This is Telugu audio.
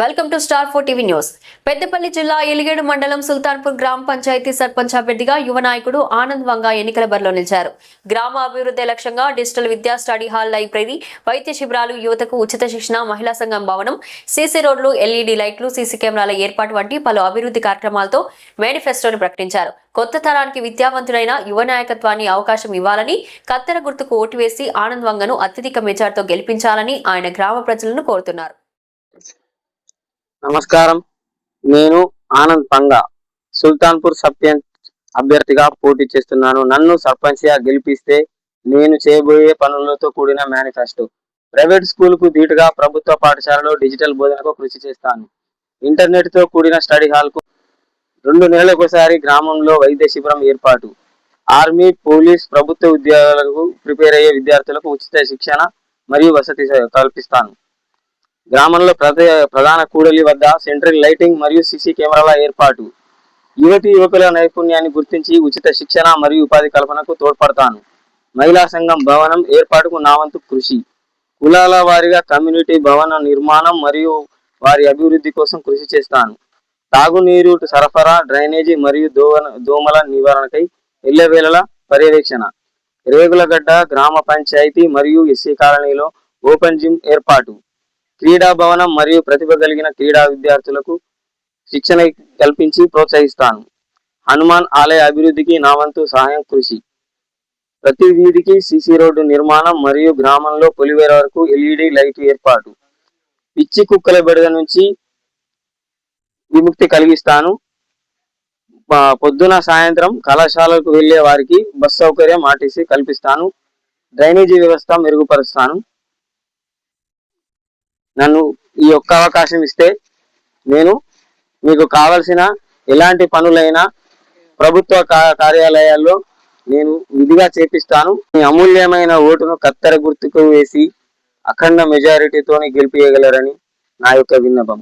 Welcome to star four TV news. Peddapalli జిల్లా ఎలిగేడు మండలం సుల్తాన్పూర్ గ్రామ పంచాయతీ సర్పంచ్ అభ్యర్థిగా యువ నాయకుడు ఆనంద్ వంగ ఎన్నికల బరిలో నిలిచారు. గ్రామ అభివృద్ధి లక్ష్యంగా డిజిటల్ విద్యా స్టడీ హాల్ లైబ్రరీ వైద్య శిబిరాలు యువతకు ఉచిత శిక్షణ మహిళా సంఘం భవనం సీసీ రోడ్లు ఎల్ఈడీ లైట్లు సీసీ కెమెరాల ఏర్పాటు వంటి పలు అభివృద్ధి కార్యక్రమాలతో మేనిఫెస్టోను ప్రకటించారు. కొత్త తరానికి విద్యావంతుడైన యువ నాయకత్వాన్ని అవకాశం ఇవ్వాలని కత్తెర గుర్తుకు ఓటు వేసి ఆనంద్ వంగను అత్యధిక మెజార్తో గెలిపించాలని ఆయన గ్రామ ప్రజలను కోరుతున్నారు. నమస్కారం. నేను ఆనంద్ పంగా సుల్తాన్పూర్ సర్పంచ్ అభ్యర్థిగా పోటీ చేస్తున్నాను. నన్ను సర్పంచ్గా గెలిపిస్తే నేను చేయబోయే పనులతో కూడిన మేనిఫెస్టో. ప్రైవేట్ స్కూల్కు ధీటుగా ప్రభుత్వ పాఠశాలలో డిజిటల్ బోధనకు కృషి చేస్తాను. ఇంటర్నెట్తో కూడిన స్టడీ హాల్కు రెండు నెలలకోసారి గ్రామంలో వైద్య శిబిరం ఏర్పాటు. ఆర్మీ పోలీస్ ప్రభుత్వ ఉద్యోగాలకు ప్రిపేర్ అయ్యే విద్యార్థులకు ఉచిత శిక్షణ మరియు వసతి కల్పిస్తాను. గ్రామంలో ప్రధాన కూడలి వద్ద సెంట్రల్ లైటింగ్ మరియు సీసీ కెమెరాల ఏర్పాటు. యువతి యువకుల నైపుణ్యాన్ని గుర్తించి ఉచిత శిక్షణ మరియు ఉపాధి కల్పనకు తోడ్పడతాను. మహిళా సంఘం భవనం ఏర్పాటుకు నా వంతు కృషి. కులాల వారీగా కమ్యూనిటీ భవన నిర్మాణం మరియు వారి అభివృద్ధి కోసం కృషి చేస్తాను. తాగునీరు సరఫరా డ్రైనేజీ మరియు దోమల దోమల నివారణకై ఎల్లవేళల పర్యవేక్షణ. రేగులగడ్డ గ్రామ పంచాయతీ మరియు ఎస్సీ కాలనీలో ఓపెన్ జిమ్ ఏర్పాటు. క్రీడా భవనం మరియు ప్రతిభ కలిగిన క్రీడా విద్యార్థులకు శిక్షణ కల్పించి ప్రోత్సహిస్తాను. హనుమాన్ ఆలయ అభివృద్ధికి నా వంతు సహాయం కృషి. ప్రతి వీధికి సిసి రోడ్డు నిర్మాణం మరియు గ్రామంలో పొలివేర వరకు ఎల్ఈడి లైట్ ఏర్పాటు. పిచ్చి కుక్కల బెడద నుంచి విముక్తి కలిగిస్తాను. పొద్దున సాయంత్రం కళాశాలకు వెళ్ళే వారికి బస్ సౌకర్యం ఆర్టీసీ కల్పిస్తాను. డ్రైనేజీ వ్యవస్థ మెరుగుపరుస్తాను. నన్ను ఈ ఒక్క అవకాశం ఇస్తే నేను మీకు కావలసిన ఎలాంటి పనులైనా ప్రభుత్వ కా- కార్యాలయాల్లో నేను విధిగా చేపిస్తాను. మీ అమూల్యమైన ఓటును కత్తెర గుర్తుకు వేసి అఖండ మెజారిటీతో గెలిపియగలరని నా యొక్క విన్నపం